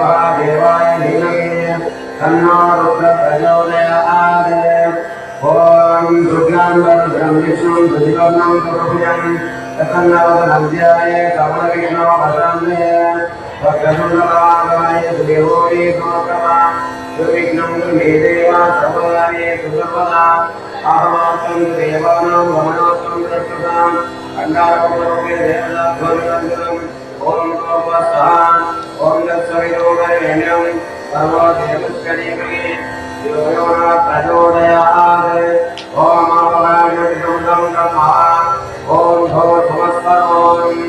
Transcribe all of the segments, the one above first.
महादेवाय धीमहि तन्नो रुद्र प्रचोदयात् ॐ दुर्गान्वरं विष्णुं सुधिवर्णं प्रभुजं तन्नवदनं ध्याय कमलविष्णो वसन्ते वक्रतुण्डलागाय सुदेवोरे समक्रमा सुविघ्नं मे देवा सर्वदाये सुसर्वदा अहमात्मं देवानां रमणात्मं द्रष्टुताम् अण्डारोपे देवदाध्वनिरञ्जनम् ॐ गोपस्सः ॐ दत्सविदोगरेण्यं सर्वदेवस्करीमहे यो यो न प्रचोदयात् ॐ आवगायं ब्रह्मा ॐ भो समस्तरोम्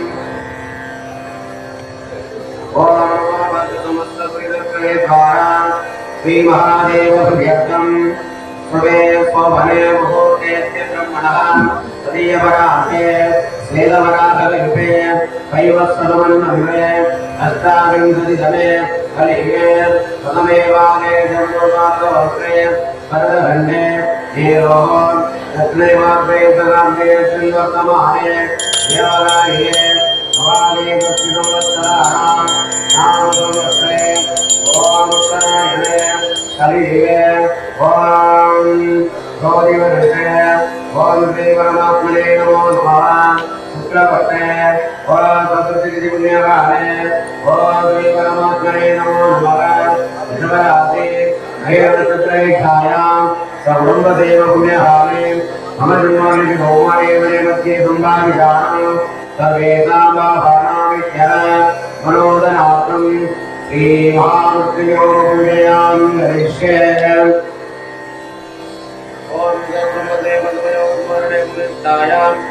श्री महादेव सुभ्यर्थम सर्वे स्वभने मुहूर्ते ब्रह्मणः तदीयपराहे स्नेहपराधरूपे वैवत्सरमन्नमे अष्टाविंशतितमे कलिगे प्रथमेवागे जन्मोपातवस्त्रे भरतखण्डे रत्नैवाग्रे सदाग्रे श्रीवर्तमाने देवराये भवानी दक्षिणवत्सराणां नामसंवत्सरे ॐ नमो नमः। शुक्लपक्षे ॐ चतुर्थिपुण्यकाले ॐ श्रीपरमात्मने नमो नमः ऋषभरात्रि नैरनक्षत्रैखायां सर्वदेव पुण्यकाले मम जन्मानि मने मध्ये सम्भाविजानां सर्वेषां वाहनामित्यः मनोदनार्थं श्रीमहामृत्युयो पुण्ययां गरिष्ये ॐ जगन्मदेवतयो स्मरणे पुनिष्ठायां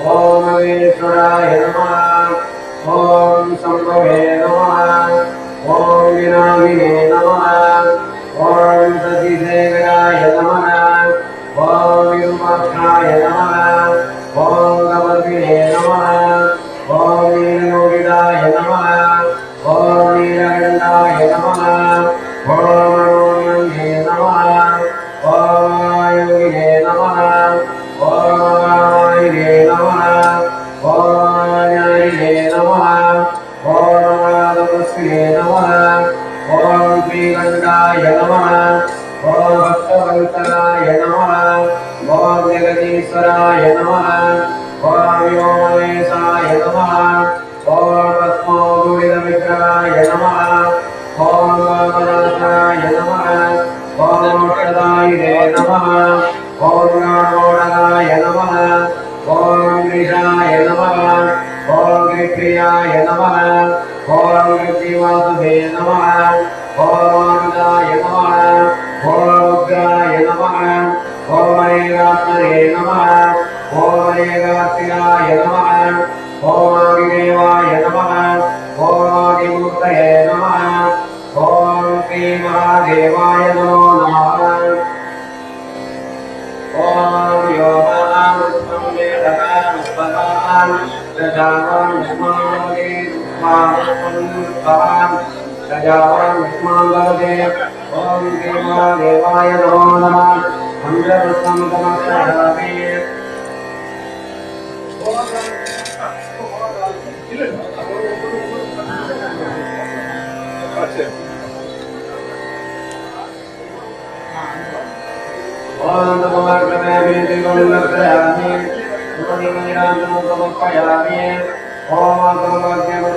सुमङ्गलाभ्यर्थं मङ्गलेभ्यर्थं सर्वभ्यर्थं चित्रकासुसंधारण सर्वनिवारणस्थापन सर्वनिवारणभ्यर्थं चित्रकाले स्थित्यर्थं सवरुङ्गदेवमङ्गलं भवतु ॐ शिवाय नमः ॐ महेश्वराय नमः ॐ शम्भवे नमः ॐ विनागिने नमः ॐ सतीदेवराय नमः ॐ विरूपाक्षाय नमः ॐ नमः ॐ ऐरात्रियाय नमः ॐ आदिदेवाय नमः ॐ आदिमूर्तये नमः ॐ श्रीमहादेवाय नमो नमः ॐ योगामृतं वेदकामस्पदान् प्रजावान् विष्मावदे स्वामस्मन्त्वान् प्रजावान् विष्मावदे ॐ देवादेवाय नमो नमः मन्त्रपुष्पं समर्पयामि ॐ नमः देवं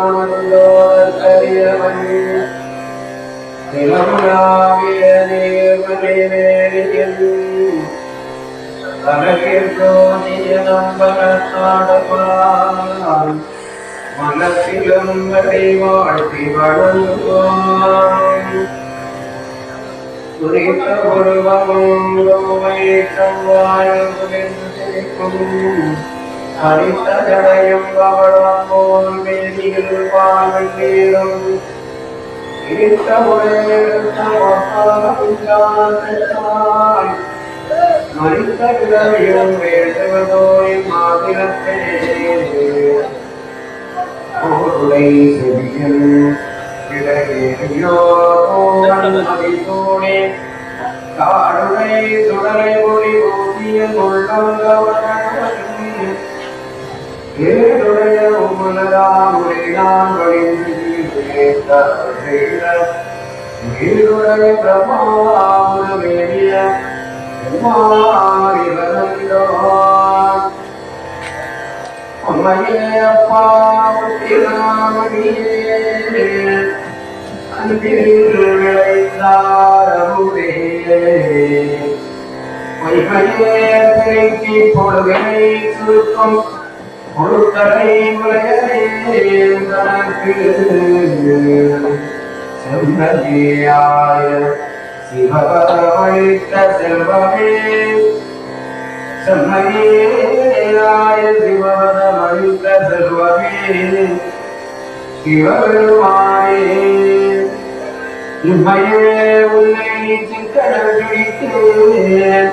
நிலமுலாவிய நீர்மலைவேலியின் தலகிர்ஜோதிய நம்பகத்தாடுவான் மனத்திலும் வரை வாழ்த்தி வழங்குவான் குறித்த உருவமும் ரோமை செவ்வாய் புரிந்திருக்கும் அரித்த ஜடையும் கவளம் போல் வேதியில் வாழ்வீரும் மனித விதவிடம் வேண்டுவதோய் மாதிரத்தே பொருளை செவியல் இடையோடே உமனதாம் நான் வழிந்து இருவரை பிரபாவனமேறிய உமாரி வந்தோம் அம்மையே அப்பா பொருட்களை உலகே தனக்கு செம்மதியாய சிவபதமளித்த செல்வமே செம்மையாய சிவபதமளித்த செல்வமே சிவபெருமானே இம்மையே உன்னை சிக்கடல் பிடித்தேன்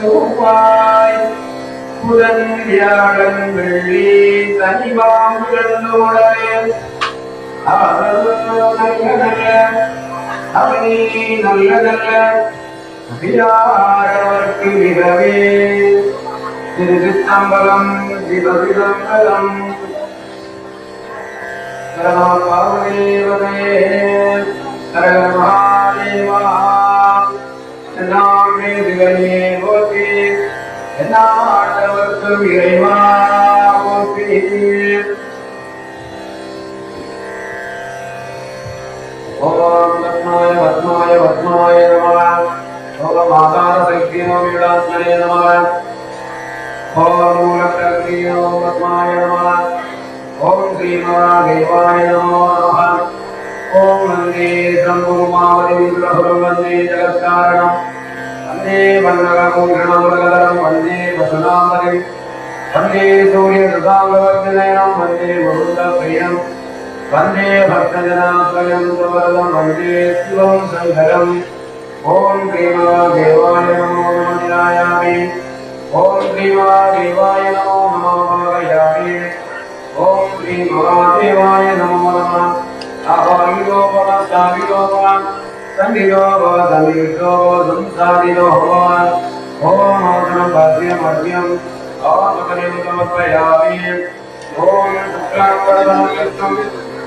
செவ்வாய் புதன் வியாழன் வெள்ளி சனிவாங்குகள் அவர்கள் அவனே நல்ல நல்ல அடியாரவர்க்கு மிகவே திருச்சிற்றம்பலம் சிவவிதம்பலம் பாவதேவதே சரகமாதேவா இறைவான் आकारशक्तिमोमिलात्मने नमः ॐ मूलप्रकृति ॐ पद्माय नमः ॐ श्रीमहादेवाय नमो नमः ॐ वन्दे शम्भुमावतिविग्रहं वन्दे जगत्कारणं वन्दे वन्दकपूषणमुलगदरं वन्दे वसुनामरिं वन्दे सूर्यदशाङ्गवर्धनयनं वन्दे वरुन्दप्रियं वन्दे भक्तजनात्रयं प्रवरदं वन्दे शिवं शङ्करम् ஓம் கிரீமா தேவாய நமோ நமோயாமி ஓம் கிரீமா தேவாய நமோ நமோயாமி ஓம் கிரீமா தேவாய நமோ. நம அபாயிலோ பல சாவிலோ பல சங்கிலோ பல தமிழோ ஓம் மோதனம் பாத்தியம் மத்தியம் ஓம் ஓம் சுக்ராம்பரம் கிருஷ்ணம்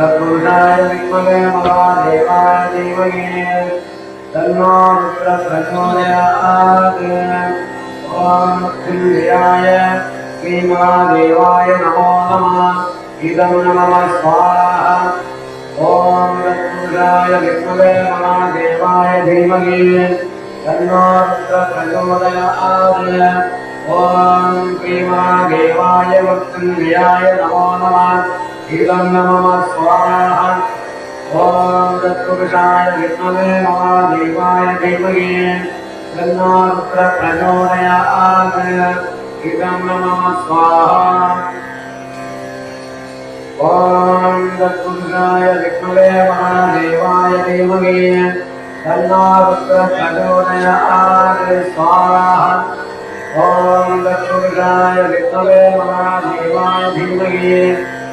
तत्पुरुषाय विद्महे महादेवाय धीमहि तन्नो कुञ्जयाय श्रीमहादेवाय नमो नमः। इदं नमः स्वाहा। ॐ तत्पुरुषाय विद्महे महादेवाय धीमहि। तन्नो रुद्रप्रचोदयात् ॐ श्रीमहादेवाय मृत्युञ्जयाय नमो नमः। इदं नमः स्वाहा। ॐ तत्पुरुषाय विद्महे महादेवाय धीमहि। तन्नो रुद्र प्रचोदयात् इदं नमः स्वाहा। ॐ तत्पुरुषाय विद्महे महादेवाय धीमहि। तन्नो रुद्र प्रचोदयात् स्वाहा। ॐ तत्पुरुषाय विद्महे महादेवाय धीमहि।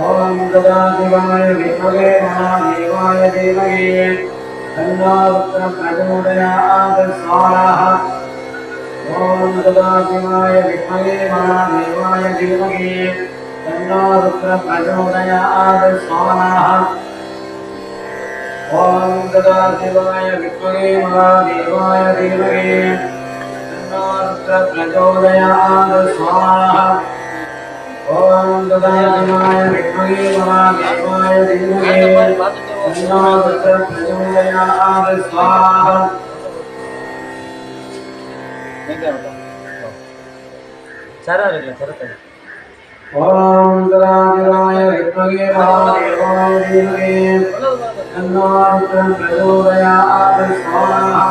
ॐ गदाशिवाय विद्महे महादेवाय धीमहि तन्नारुद्र प्रचोदयात् स्वाहा ॐ गदाशिवाय विद्महे महादेवाय धीमहि तन्नारुद्र प्रचोदयात् स्वाहा ॐ गदाशिवाय विद्महे महादेवाय धीमहि रुद्र प्रचोदयात् स्वाहा ஓம் ததாயமாய வித்மகே மகாத்மாய தீமகே தன்னோ தத்த பிரச்சோதயாத் ஸ்வாஹா சரா இருக்குல்ல சரத்தை ஓம் ததாயமாய வித்மகே மகாத்மாய தீமகே தன்னோ தத்த பிரச்சோதயாத் ஸ்வாஹா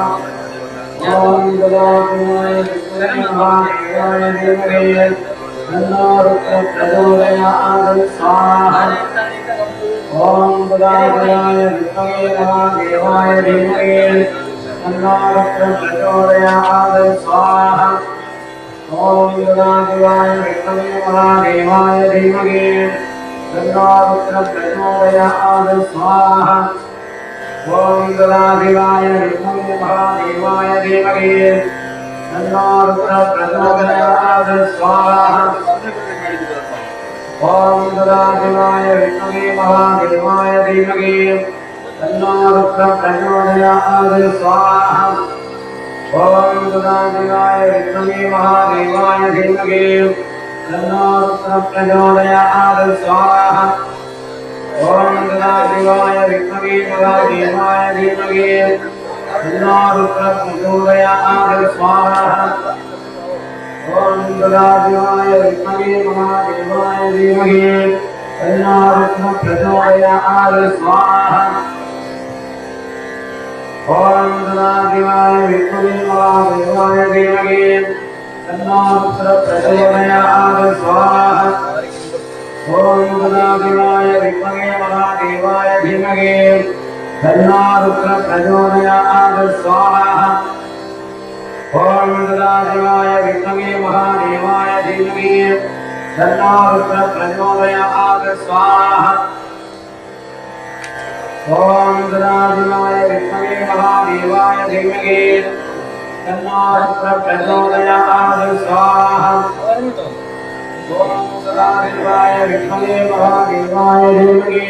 தீமகே तन्नो रुद्र प्रचोदयात् स्वाहा ॐ ददाशिवाय विद्महे महादेवाय धीमहि तन्नो रुद्र प्रचोदयात् स्वाहा ॐ गणाधिवाय विष्णवे महादेवाय धीमहि तन्नो रुद्र प्रचोदयात् स्वाहा ॐ गणाधिवाय विष्णवे महादेवाय धीमहि ஓம் சதாசிவாய வித்மகே மகாதேவாய தீமகே தன்னோ ருத்ர பிரச்சோதயாத் ஓம் சதாசிவாய வித்மகே மகாதேவாய தீமகே ஓம் சதாசிவாய மகாதேவாய தீமகே தன்னோ ருத்ர பிரச்சோதயாத் ஸ்வாஹா ஓம் சதாசிவாய வித்மகே மகாதேவாய தீமகே தன்னோ ருத்ர பிரச்சோதயாத் ஸ்வாஹா ஓம் சதாசிவாய வித்மகே மகாதேவாய தீமகே தன்னோ ருத்ர பிரச்சோதயாத் ஸ்வாஹா ஓம் சதாசிவாய धन्नारुद्रप्रचोदयाद स्वाहा। ॐ सदाशिवाय विष्णवे महादेवाय धीमहि। धन्नारुद्रप्रचोदयाद स्वाहा। ॐ सदाशिवाय विष्णवे महादेवाय धीमहि। धन्नारुद्रप्रचोदयाद स्वाहा। ॐ सदाशिवाय विष्णवे महादेवाय धीमहि।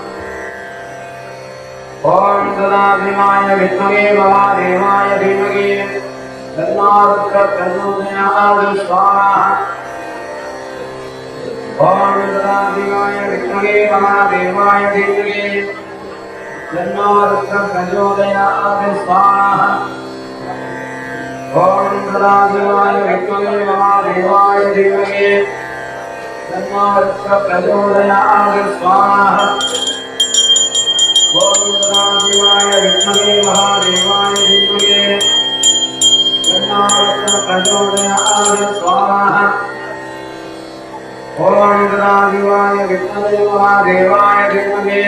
ஓம் சதாசிவாய வித்மகே மகாதேவாய தீமகே தன்னாருக்க தன்னூதனாவது சுவாமா ஓம் சதாசிவாய வித்மகே மகாதேவாய தீமகே தன்னாருக்க தன்னூதனாவது சுவாமா ஓம் சதாசிவாய வித்மகே மகாதேவாய தீமகே தன்னாருக்க தன்னூதனாவது சுவாமா गोविन्दनाशिवाय विद्महे महादेवाय धीमहे प्रचोदयाय स्वामः गोविन्दनाशिवाय विद्महे महादेवाय धीमहे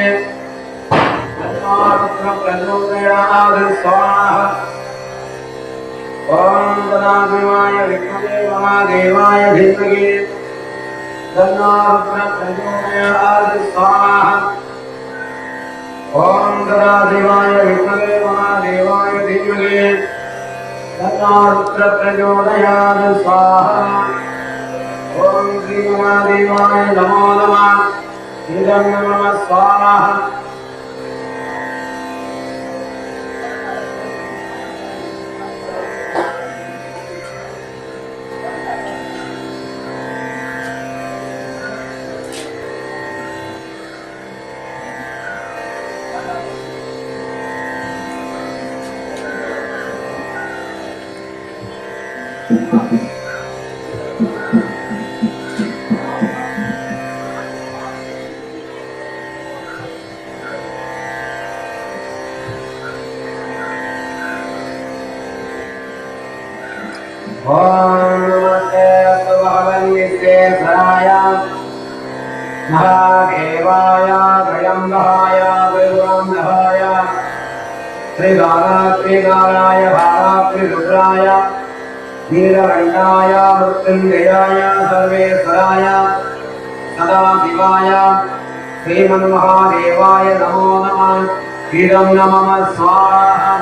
प्रचोदयाय स्वामः ओम सदाशिवाय महादेवाय धीमहि तन्नो रुद्रः स्वाहा। ओम सदाशिवाय विष्णवे महादेवाय धीमहि। तन्नात्र प्रचोदयात् स्वाहा। ओम श्री महादेवाय नमो नमः। इदं स्वाहा। मृत्युञ्जयाय सर्वेश्वराय श्रीमन्महादेवाय नमो नमः इदं नमः स्वाहा।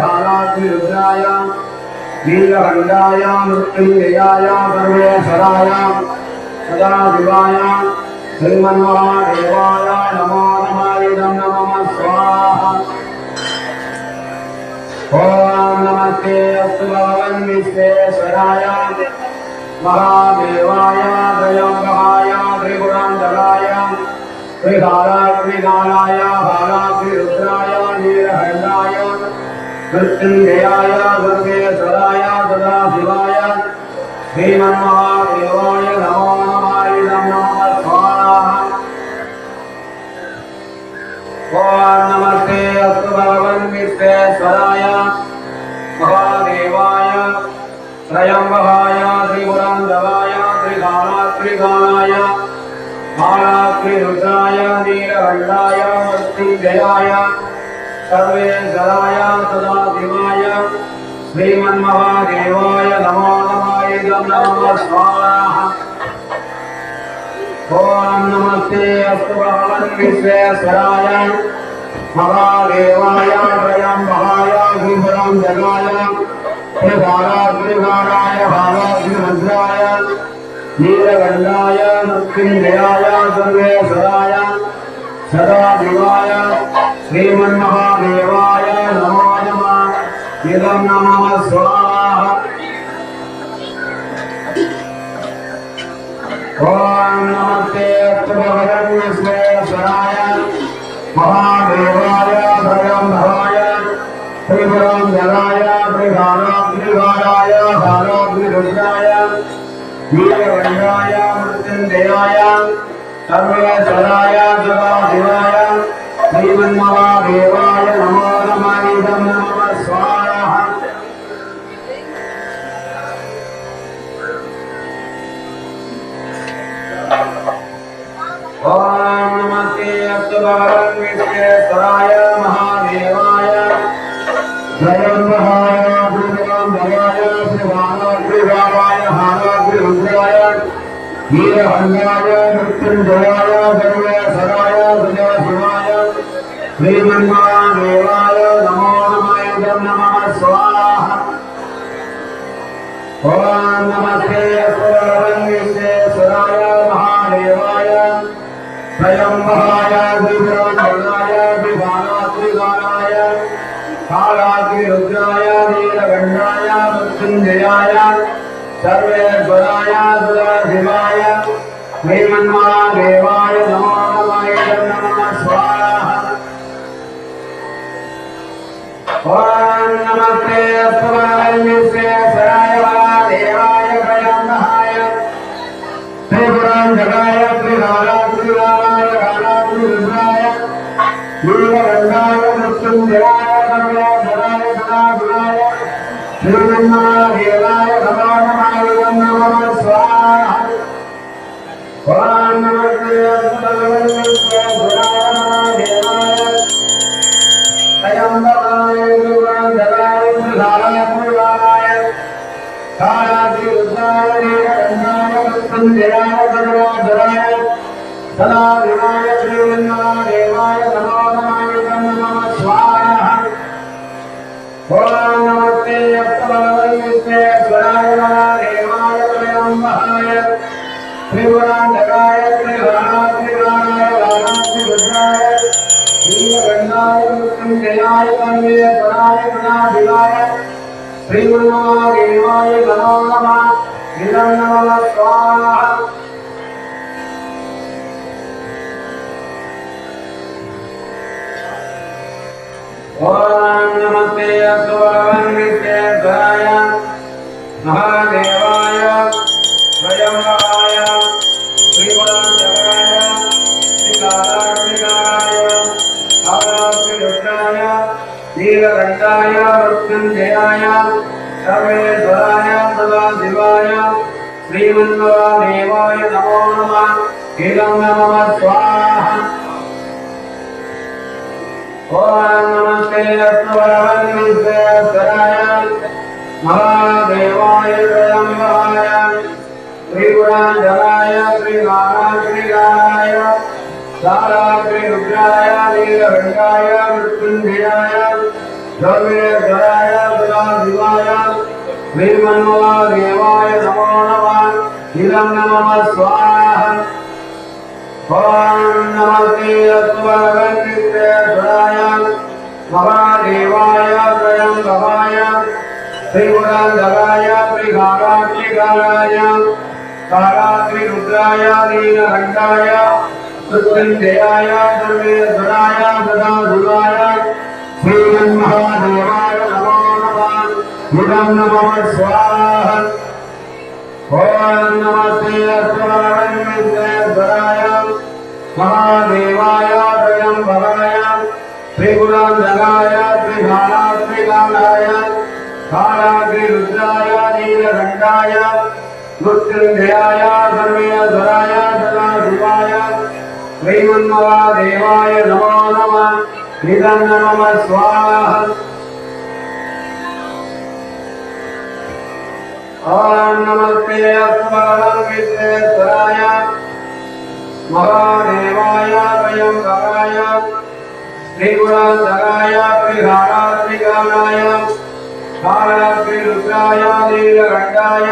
भालात्रिरुद्राय नीलकण्ठाय मृत्युञ्जयाय सर्वेश्वराय सदाशिवाय श्रीमन्महादेवाय नमो नमः इदं नमः स्वाहा ओम नमस्ते अस्तु भगवन् विश्वेश्वराय महादेवाय त्रयम्बकाय त्रिपुरान्तकाय त्रिकालाग्निकालाय बालाग्निरुद्राय नीलकण्ठाय मृत्युञ्जयाय सर्वेश्वराय सदाशिवाय श्रीमन्महादेवाय विश्वेश्वराय महादेवाय त्रयम्बकाय त्रिपुरन्दराय त्रिकालात्रिकालाय मालात्रिरुद्राय, नीलकण्ठाय मृत्युञ्जयाय सर्वेश्वराय सदाशिवाय, श्रीमन्महादेवाय नमो नमः नमः स्वाहा। ॐ नमस्ते, अस्तु भगवन् विश्वेश्वराय महादेवाय जगाय भावाग्निरुद्राय नीलकण्ठाय मृत्युञ्जयाय सर्वेश्वराय सदाशिवाय श्रीमन्महादेवाय नमो नमः। इदं नमः स्वाहा। ॐ नमस्ते अस्तु भगवन् विश्वेश्वराय महादेवाय कालाग्निरुद्राय नीलकण्ठाय मृत्युञ्जयाय सर्वेश्वराय सदाशिवाय श्रीमन्महादेवाय नमो Allah'ın hükmünü doğar. Wow. செல்லாய தன்மைய பராய பரா சிவாய ஸ்ரீ குருநாத தேவாய நமஸ்தே அசுவ श्रीमन्महादेवाय नमो नमः इदं नमः स्वाहा ॐ नमस्ते अस्तु भगवन् विश्वेश्वराय महादेवाय त्रयम्बकाय त्रिपुराञ्जनाय श्रीकालाग्निकाय कालाग्निरुद्राय नीलकण्ठाय मृत्युञ्जयाय सर्वेश्वराय सदाशिवाय श्रीमन्महादेवाय नमो नमः इदं नमः स्वाहा। ॐ नमस्ते विश्वेश्वराय महादेवाय त्रयम्बकाय त्रिपुरान्तकाय त्रिकालाग्निकालाय कालाग्निरुद्राय नीलकण्ठाय। मृत्युञ्जयाय सर्वेश्वराय सदाशिवाय। श्रीमन्महादेवाय नमः इदं न मम स्वाहा। ఓం నమస్తే అష్టవరణ్యేశ్వరాయ మహాదేవాయ త్రయంబరాయ త్రిగుణాంధకాయ త్రిగాణాత్రికాండాయ కాళాగ్రిరుద్రాయ నీలకంఠాయ మృత్యుంజయాయ సర్వేశ్వరాయ సదాశివాయ శ్రీమన్మహాదేవాయ నమో నమ. నిదం నమ స్వాహ. ॐ नमस्ते अस्मरणं विश्वेश्वराय महादेवाय त्र्यम्बकाय श्रीगुणान्तकाय त्रिहारात्रिकालाय कालाग्निरुद्राय नीलकण्ठाय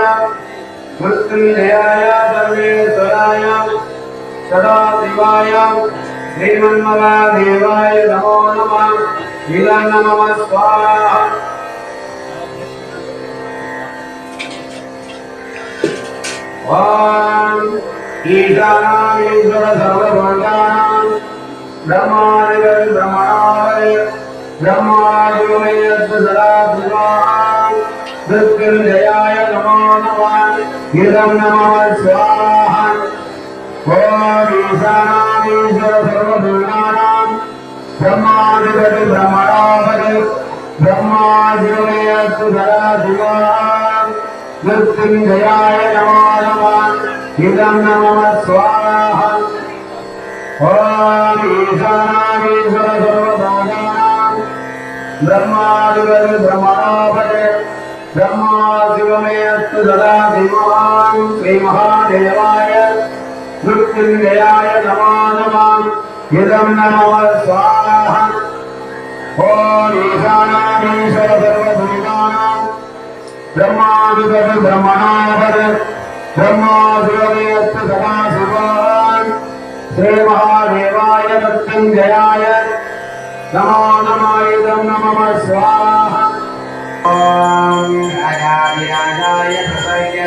मृत्युञ्जयाय सर्वेश्वराय सदाशिवाय श्रीमन्महादेवाय नमो नमः इदं नमः स्वाहा ஓம் ஈசானாம் ஈஸ்வர சர்வபூதானாம் பிரம்மாதிபதி பிரம்மணாவரை பிரம்மாதிபதி சதா பிரமான் திருக்கிருஜயாய நமோ நமான் இதம் நமோ சுவாஹன் ஓம் ஈசானாம் ஈஸ்வர சர்வபூதானாம் பிரம்மாதிபதி பிரம்மணாவரை नमः स्वाहा ॐ ईशानामीश्वर सर्वभूतानां ब्रह्मादिवै ब्रह्मणापदे ब्रह्मादिवमेऽस्तु सदा धीमवान् श्रीमहादेवाय मृत्युञ्जयाय नमो नमः इदं नमः स्वाहा ॐ ईशानामीश्वर सर्वभूतानां ब्रह्मादिपति ब्रह्मादिपति सदा शिवान् श्रीमहादेवाय मृत्युञ्जयाय नमो नमः, इदं नमः, स्वाहा। ॐ राजाधिराजाय प्रसह्य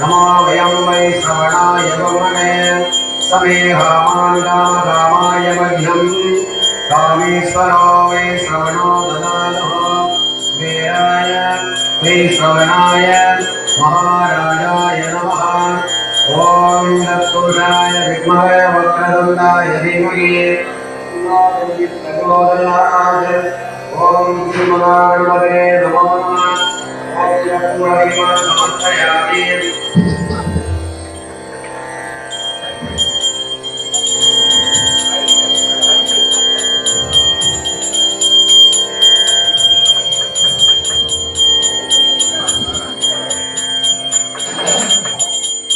नमो वयं वै श्रवणाय भवने समे रामान् रामाय मध्यम् कामेश्वरो वै श्रवणो ददानः वीराय वै श्रवणाय। மகாராஜாய நம ஓம் தற்புருஷாய வித்மகே வக்ரதந்தாய தீமகே. பிரச்சோதனாய ஓம் ஸ்ரீ நமோ நமஸ்தயாமி.